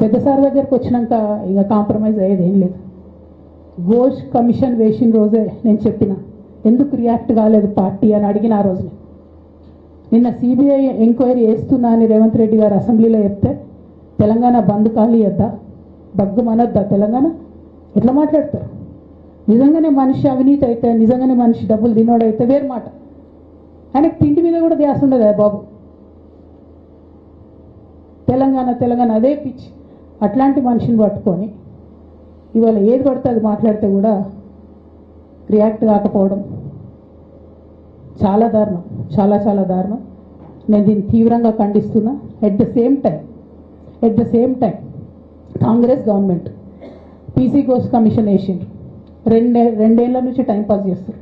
పెద్ద సార్ దగ్గరికి వచ్చినాక ఇక కాంప్రమైజ్ అయ్యేది ఏం లేదు. ఘోష్ కమిషన్ వేసిన రోజే నేను చెప్పిన ఎందుకు రియాక్ట్ కాలేదు పార్టీ అని అడిగిన ఆ రోజు నిన్న సిబిఐ ఎంక్వైరీ చేస్తున్నా అని రేవంత్ రెడ్డి గారు అసెంబ్లీలో చెప్తే తెలంగాణ బంద్ ఖాళీ వద్దా బగ్గు మనొద్దా తెలంగాణ? ఎట్లా మాట్లాడతారు? నిజంగానే మనిషి అవినీతి అయితే నిజంగానే మనిషి డబ్బులు తినోడైతే వేరు మాట. ఆయనకు తిండి మీద కూడా ధ్యాస ఉండదు బాబు. తెలంగాణ తెలంగాణ అదే పిచ్చి. అట్లాంటి మనిషిని పట్టుకొని ఇవాళ ఏది పడితే అది మాట్లాడితే కూడా రియాక్ట్ కాకపోవడం చాలా దారుణం చాలా చాలా దారుణం. నేను దీన్ని తీవ్రంగా ఖండిస్తున్నా. At the same time at the same time Congress government PC course commission వేసిండ్రు. రెండే రెండేళ్ళ నుంచి టైం పాస్ చేస్తారు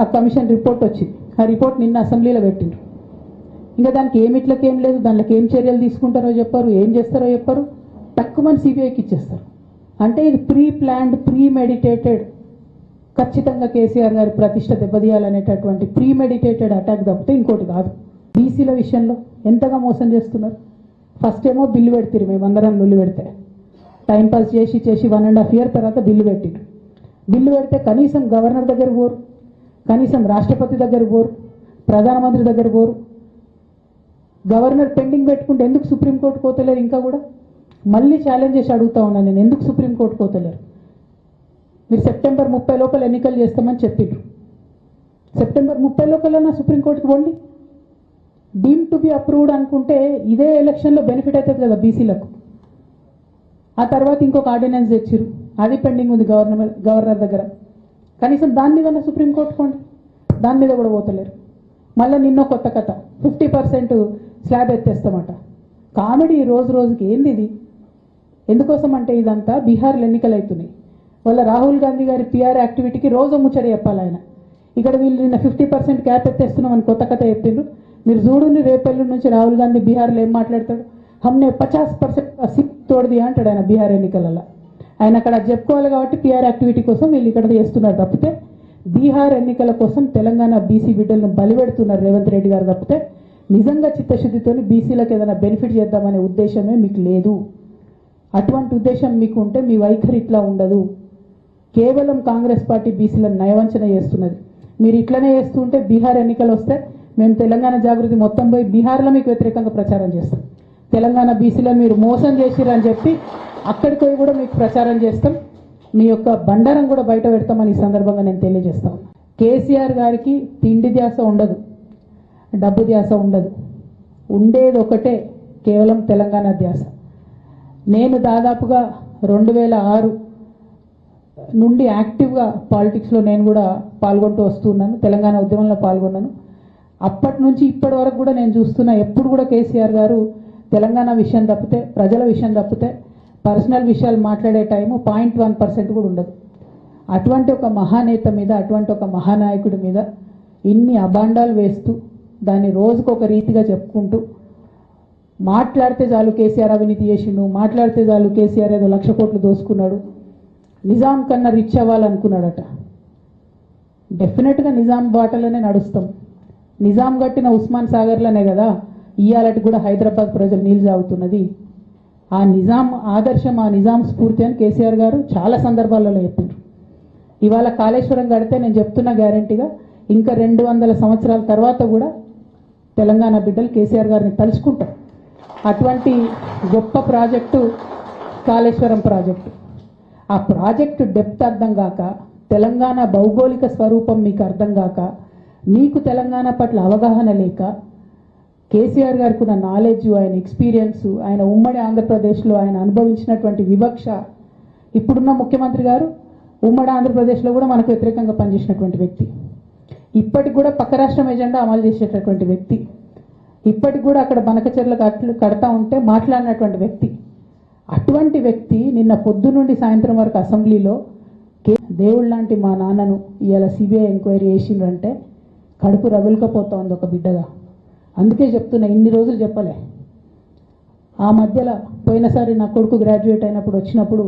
ఆ కమిషన్ రిపోర్ట్ వచ్చింది. ఆ రిపోర్ట్ నిన్న అసెంబ్లీలో పెట్టిండ్రు. ఇంకా దానికి ఏమిట్లకేం లేదు. దాంట్లోకి ఏం చర్యలు తీసుకుంటారో చెప్పారు ఏం చేస్తారో చెప్పారు. తక్కువ మంది సిబిఐకి ఇచ్చేస్తారు. అంటే ఇది ప్రీ ప్లాన్డ్ ప్రీ మెడిటేటెడ్ ఖచ్చితంగా కేసీఆర్ గారి ప్రతిష్ట దెబ్బతీయాలనేటటువంటి ప్రీ మెడిటేటెడ్ అటాక్ తప్పితే ఇంకోటి కాదు. బీసీల విషయంలో ఎంతగా మోసం చేస్తున్నారు? ఫస్ట్ ఏమో బిల్లు పెడతారు మేమందరం లొల్లి పెడితే. టైంపాస్ చేసి చేసి వన్ అండ్ హాఫ్ ఇయర్ తర్వాత బిల్లు పెట్టిండ్రు బిల్లు పెడితే కనీసం గవర్నర్ దగ్గర పోరు కనీసం రాష్ట్రపతి దగ్గర పోరు ప్రధానమంత్రి దగ్గర పోరు. గవర్నర్ పెండింగ్ పెట్టుకుంటే ఎందుకు సుప్రీంకోర్టు పోతలేరు ఇంకా కూడా? మళ్ళీ ఛాలెంజ్ చేసి అడుగుతా ఉన్నాను నేను. ఎందుకు సుప్రీంకోర్టు పోతలేరు మీరు సెప్టెంబర్ ముప్పై లోపల ఎన్నికలు చేస్తామని చెప్పిండ్రు సెప్టెంబర్ ముప్పై లోపల సుప్రీంకోర్టుకి పోండి. డీమ్ టు బి అప్రూవ్డ్ అనుకుంటే ఇదే ఎలక్షన్లో బెనిఫిట్ అవుతుంది కదా బీసీలకు. ఆ తర్వాత ఇంకొక ఆర్డినెన్స్ తెచ్చిరు అది పెండింగ్ ఉంది గవర్నమెంట్ గవర్నర్ దగ్గర. కనీసం దాని మీద సుప్రీంకోర్టు పోండి. దాని మీద కూడా పోతలేరు. మళ్ళీ నిన్న కొత్త కథ. ఫిఫ్టీ పర్సెంట్ స్లాబ్ ఎత్తేస్తామట. కామెడీ రోజు రోజుకి ఏంది ఇది? ఎందుకోసం అంటే ఇదంతా బీహార్లో ఎన్నికలు అవుతున్నాయి. వాళ్ళ రాహుల్ గాంధీ గారి పిఆర్ యాక్టివిటీకి రోజు ముచ్చట చెప్పాలి ఆయన. ఇక్కడ వీళ్ళు నిన్న ఫిఫ్టీ పర్సెంట్ క్యాప్ ఎత్తేస్తున్నాం అని కొత్త కథ చెప్పిండ్రు మీరు చూడండి రేపెల్లుండి నుంచి రాహుల్ గాంధీ బీహార్లో ఏం మాట్లాడతాడు? హమ్నే పచాస్ పర్సెంట్ సిప్ తోడది అంటాడు ఆయన బీహార్ ఎన్నికలలో ఆయన అక్కడ చెప్పుకోవాలి కాబట్టి పిఆర్ యాక్టివిటీ కోసం వీళ్ళు ఇక్కడ చేస్తున్నారు తప్పితే బీహార్ ఎన్నికల కోసం తెలంగాణ బీసీ బిడ్డలను బలిపెడుతున్నారు రేవంత్ రెడ్డి గారు తప్పితే నిజంగా చిత్తశుద్ధితోని బీసీలకు ఏదైనా బెనిఫిట్ చేద్దామనే ఉద్దేశమే మీకు లేదు. అటువంటి ఉద్దేశం మీకు ఉంటే మీ వైఖరి ఇట్లా ఉండదు. కేవలం కాంగ్రెస్ పార్టీ బీసీలను నయవంచన చేస్తున్నది. మీరు ఇట్లనే చేస్తుంటే బీహార్ ఎన్నికలు వస్తే మేము తెలంగాణ జాగృతి మొత్తం పోయి బీహార్లో మీకు వ్యతిరేకంగా ప్రచారం చేస్తాం. తెలంగాణ బీసీలను మీరు మోసం చేసిరని చెప్పి అక్కడికి పోయి కూడా మీకు ప్రచారం చేస్తాం. మీ యొక్క బండారం కూడా బయట పెడతామని ఈ సందర్భంగా నేను తెలియజేస్తాను కేసీఆర్ గారికి తిండి ధ్యాస ఉండదు. డబ్బు ధ్యాస ఉండదు. ఉండేది ఒకటే కేవలం తెలంగాణ ధ్యాస. నేను దాదాపుగా రెండు వేల ఆరు నుండి యాక్టివ్గా పాలిటిక్స్లో నేను కూడా పాల్గొంటూ వస్తున్నాను. తెలంగాణ ఉద్యమంలో పాల్గొన్నాను. అప్పటి నుంచి ఇప్పటి వరకు కూడా నేను చూస్తున్నా ఎప్పుడు కూడా కేసీఆర్ గారు తెలంగాణ విషయం తప్పితే ప్రజల విషయం తప్పితే పర్సనల్ విషయాలు మాట్లాడే టైము పాయింట్ వన్ పర్సెంట్ కూడా ఉండదు. అటువంటి ఒక మహానేత మీద అటువంటి ఒక మహానాయకుడి మీద ఇన్ని అభాండాలు వేస్తూ దాన్ని రోజుకు ఒక రీతిగా చెప్పుకుంటూ మాట్లాడితే చాలు కేసీఆర్ అవినీతి చేసిండు మాట్లాడితే చాలు కేసీఆర్ ఏదో లక్ష కోట్లు దోసుకున్నాడు. నిజాం కన్నా రిచ్ అవ్వాలనుకున్నాడట. డెఫినెట్గా నిజాం బాటలోనే నడుస్తాం. నిజాం కట్టిన ఉస్మాన్ సాగర్లోనే కదా ఇయ్యాలటి కూడా హైదరాబాద్ ప్రజలు నీళ్ళు సాగుతున్నది ఆ నిజాం ఆదర్శం ఆ నిజాం స్ఫూర్తి అని కేసీఆర్ గారు చాలా సందర్భాలలో చెప్పారు ఇవాళ కాళేశ్వరం కడితే నేను చెప్తున్న గ్యారంటీగా ఇంకా రెండు వందల సంవత్సరాల తర్వాత కూడా తెలంగాణ బిడ్డలు కేసీఆర్ గారిని తలుచుకుంటారు. అటువంటి గొప్ప ప్రాజెక్టు కాళేశ్వరం ప్రాజెక్టు. ఆ ప్రాజెక్టు డెప్త్ అర్థం కాక తెలంగాణ భౌగోళిక స్వరూపం మీకు అర్థం కాక మీకు తెలంగాణ పట్ల అవగాహన లేక కేసీఆర్ గారికి ఉన్న నాలెడ్జ్ ఆయన ఎక్స్పీరియన్స్ ఆయన ఉమ్మడి ఆంధ్రప్రదేశ్లో ఆయన అనుభవించినటువంటి వివక్ష ఇప్పుడున్న ముఖ్యమంత్రి గారు ఉమ్మడి ఆంధ్రప్రదేశ్లో కూడా మనకు వ్యతిరేకంగా పనిచేసినటువంటి వ్యక్తి. ఇప్పటికి కూడా పక్క రాష్ట్రం ఎజెండా అమలు చేసేటటువంటి వ్యక్తి. ఇప్పటికి కూడా అక్కడ బనకచెర్ల కట్లు కడతా ఉంటే మాట్లాడినటువంటి వ్యక్తి. అటువంటి వ్యక్తి నిన్న పొద్దు నుండి సాయంత్రం వరకు అసెంబ్లీలో దేవుళ్ళ లాంటి మా నాన్నను ఇవాళ సిబిఐ ఎంక్వైరీ చేసిండ్రంటే కడుపు రగులుకపోతా ఉంది ఒక బిడ్డగా. అందుకే చెప్తున్నా ఇన్ని రోజులు చెప్పలే. ఆ మధ్యలో పోయినసారి నా కొడుకు గ్రాడ్యుయేట్ అయినప్పుడు వచ్చినప్పుడు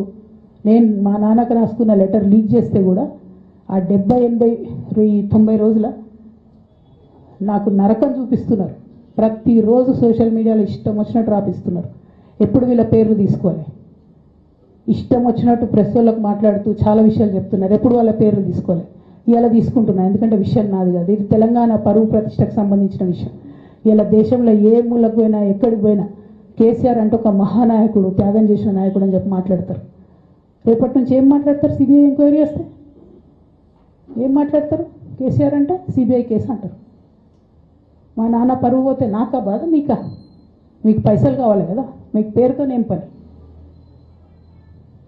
నేను మా నాన్నకు రాసుకున్న లెటర్ లీక్ చేస్తే కూడా ఆ డెబ్బై ఎనభై తొంభై రోజుల నాకు నరకం చూపిస్తున్నారు. ప్రతిరోజు సోషల్ మీడియాలో ఇష్టం వచ్చినట్టు రాపిస్తున్నారు. ఎప్పుడు వీళ్ళ పేర్లు తీసుకోవాలి? ఇష్టం వచ్చినట్టు ప్రెస్ వాళ్ళకు మాట్లాడుతూ చాలా విషయాలు చెప్తున్నారు. ఎప్పుడు వాళ్ళ పేర్లు తీసుకోవాలి? ఇలా తీసుకుంటున్నా ఎందుకంటే విషయం నాది కాదు. ఇది తెలంగాణ పరువు ప్రతిష్టకు సంబంధించిన విషయం. ఇలా దేశంలో ఏ మూలకు పోయినా ఎక్కడికి పోయినా కేసీఆర్ అంటే ఒక మహానాయకుడు త్యాగం చేసిన నాయకుడు అని చెప్పి మాట్లాడతారు. రేపటి నుంచి ఏం మాట్లాడతారు? సిబిఐ ఎంక్వైరీ వస్తే ఏం మాట్లాడతారు? కేసీఆర్ అంటే సిబిఐ కేసు అంటారు. మా నాన్న పరువు పోతే నాకా బాధ మీకా? మీకు పైసలు కావాలి కదా? మీకు పేరుతో ఏం పని.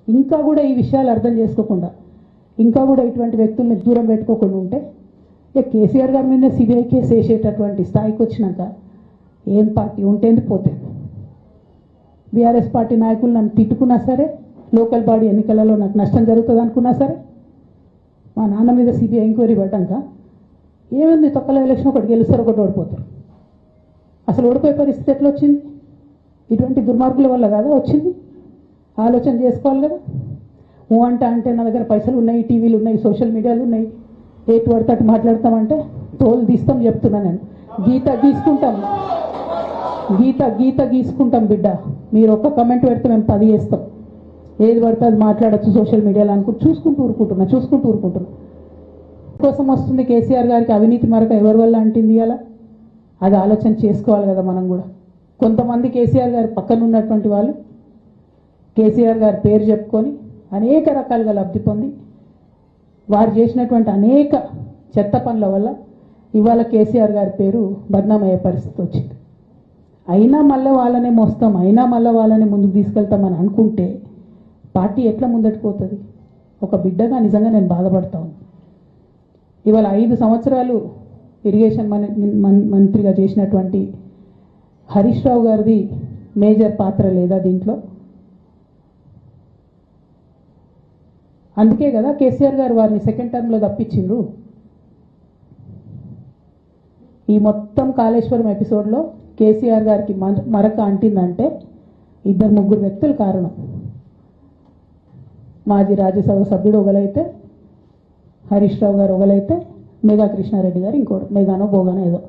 ఇంకా కూడా ఈ విషయాలు అర్థం చేసుకోకుండా ఇంకా కూడా ఇటువంటి వ్యక్తుల్ని దూరం పెట్టుకోకుండా ఉంటే ఇక కేసీఆర్ గారి మీద సిబిఐ కేసు వేసేటటువంటి స్థాయికి వచ్చినాక ఏం పార్టీ ఉంటేంది పోతే బీఆర్ఎస్ పార్టీ నాయకులు నన్ను తిట్టుకున్నా సరే లోకల్ బాడీ ఎన్నికలలో నాకు నష్టం జరుగుతుంది అనుకున్నా సరే మా నాన్న మీద సిబిఐ ఎంక్వైరీ పడ్డాక ఏమైంది? తొక్కల ఎలక్షన్ ఒకటి గెలుస్తారు ఒకటి ఓడిపోతారు. అసలు ఓడిపోయే పరిస్థితి ఎట్లా వచ్చింది? ఇటువంటి దుర్మార్గుల వల్ల కాదా వచ్చింది? ఆలోచన చేసుకోవాలి కదా. ఊ అంట అంటే నా దగ్గర పైసలు ఉన్నాయి టీవీలు ఉన్నాయి సోషల్ మీడియాలు ఉన్నాయి. ఏటు పడితే అటు మాట్లాడతామంటే తోలు తీస్తాం చెప్తున్నా నేను. గీత గీసుకుంటాం. గీత గీత గీసుకుంటాం బిడ్డ. మీరు ఒక్క కమెంట్ పెడితే మేము పది చేస్తాం. ఏది పడితే అది మాట్లాడచ్చు సోషల్ మీడియాలో అనుకుంటూ చూసుకుంటూ ఊరుకుంటున్నా చూసుకుంటూ ఊరుకుంటున్నా. కోసం వస్తుంది కేసీఆర్ గారికి అవినీతి మరక ఎవరి వల్ల అంటింది అలా అది ఆలోచన చేసుకోవాలి కదా మనం కూడా. కొంతమంది కేసీఆర్ గారి పక్కన ఉన్నటువంటి వాళ్ళు కేసీఆర్ గారి పేరు చెప్పుకొని అనేక రకాలుగా లబ్ధి పొంది వారు చేసినటువంటి అనేక చెత్త పనుల వల్ల ఇవాళ కేసీఆర్ గారి పేరు బద్నామయ్యే పరిస్థితి వచ్చింది. అయినా మళ్ళీ వాళ్ళనే మోస్తాం అయినా మళ్ళీ వాళ్ళని ముందుకు తీసుకెళ్తామని అనుకుంటే పార్టీ ఎట్లా ముందటికి ఒక బిడ్డగా నిజంగా నేను బాధపడతా ఇవాళ ఐదు సంవత్సరాలు ఇరిగేషన్ మన మంత్రిగా చేసినటువంటి హరీష్ రావు గారిది మేజర్ పాత్ర లేదా దీంట్లో? అందుకే కదా కేసీఆర్ గారు వారిని సెకండ్ టర్మ్లో తప్పించిండ్రు. ఈ మొత్తం కాళేశ్వరం ఎపిసోడ్లో కేసీఆర్ గారికి మరక అంటిందంటే ఇద్దరు ముగ్గురు వ్యక్తులు కారణం. మాజీ రాజ్యసభ సభ్యుడు ఒకలైతే హరీష్ రావు గారు ఒకలైతే మేఘా కృష్ణారెడ్డి గారు ఇంకోటి మేఘానో బోగానో ఏదో.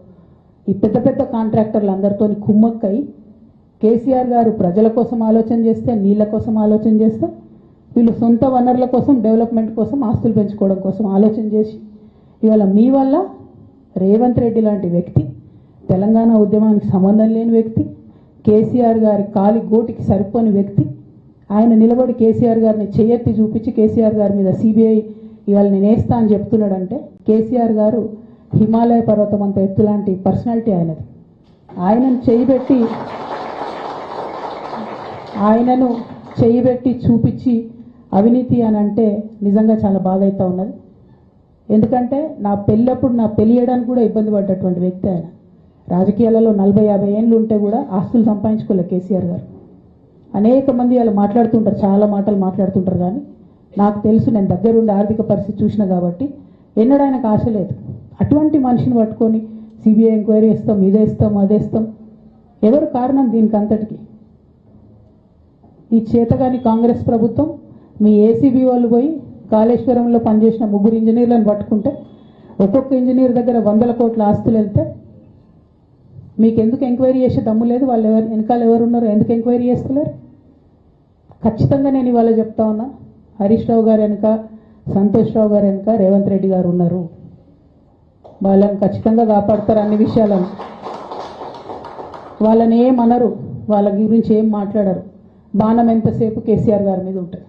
ఈ పెద్ద పెద్ద కాంట్రాక్టర్లు అందరితో కుమ్మక్కై కేసీఆర్ గారు ప్రజల కోసం ఆలోచన చేస్తే నీళ్ళ కోసం ఆలోచన చేస్తే వీళ్ళు సొంత వనరుల కోసం డెవలప్మెంట్ కోసం ఆస్తులు పెంచుకోవడం కోసం ఆలోచన చేసి ఇవాళ మీ వల్ల రేవంత్ రెడ్డి లాంటి వ్యక్తి తెలంగాణ ఉద్యమానికి సంబంధం లేని వ్యక్తి కేసీఆర్ గారి కాలి గోటికి సరిపోని వ్యక్తి ఆయన నిలబడి కేసీఆర్ గారిని చేయెత్తి చూపించి కేసీఆర్ గారి మీద సిబిఐ ఇవాళ నేను వేస్తా అని చెప్తున్నాడంటే కేసీఆర్ గారు హిమాలయ పర్వతం అంత ఎత్తు లాంటి పర్సనాలిటీ ఆయనది. ఆయనను చేయిబెట్టి ఆయనను చేయిబెట్టి చూపించి అవినీతి అని అంటే నిజంగా చాలా బాధ అవుతా ఉన్నది. ఎందుకంటే నా పెళ్ళప్పుడు నా పెళ్ళి చేయడానికి కూడా ఇబ్బంది పడ్డటువంటి వ్యక్తి ఆయన. రాజకీయాలలో నలభై యాభై ఏళ్ళు ఉంటే కూడా ఆస్తులు సంపాదించుకోలే కేసీఆర్ గారు. అనేక మంది వాళ్ళు మాట్లాడుతుంటారు చాలా మాటలు మాట్లాడుతుంటారు కానీ నాకు తెలుసు నేను దగ్గరుండి ఆర్థిక పరిస్థితి చూసిన కాబట్టి ఎన్నడూ ఆయనకు ఆశ లేదు. అటువంటి మనిషిని పట్టుకొని సిబిఐ ఎంక్వైరీ ఇస్తాం ఇదే ఇస్తాం అదే ఇస్తాం. ఎవరు కారణం దీనికి అంతటికి? ఈ చేతగాని కాంగ్రెస్ ప్రభుత్వం మీ ఏసీబీ వాళ్ళు పోయి కాళేశ్వరంలో పనిచేసిన ముగ్గురు ఇంజనీర్లను పట్టుకుంటే ఒక్కొక్క ఇంజనీర్ దగ్గర వందల కోట్ల ఆస్తులు వెళ్తే మీకు ఎందుకు ఎంక్వైరీ చేసే దమ్ము లేదు? వాళ్ళు ఎవరు వెనకాల ఎవరున్నారో? ఎందుకు ఎంక్వైరీ చేస్తలేరు? ఖచ్చితంగా నేను ఇవాళ చెప్తా ఉన్నా. హరీష్ రావు గారు వెనుక సంతోష్ రావు గారు వెనుక రేవంత్ రెడ్డి గారు ఉన్నారు. వాళ్ళని ఖచ్చితంగా కాపాడతారు అన్ని విషయాలను. వాళ్ళని ఏమనరు వాళ్ళ గురించి ఏం మాట్లాడరు. బాణం ఎంతసేపు కేసీఆర్ గారి మీద ఉంటుంది.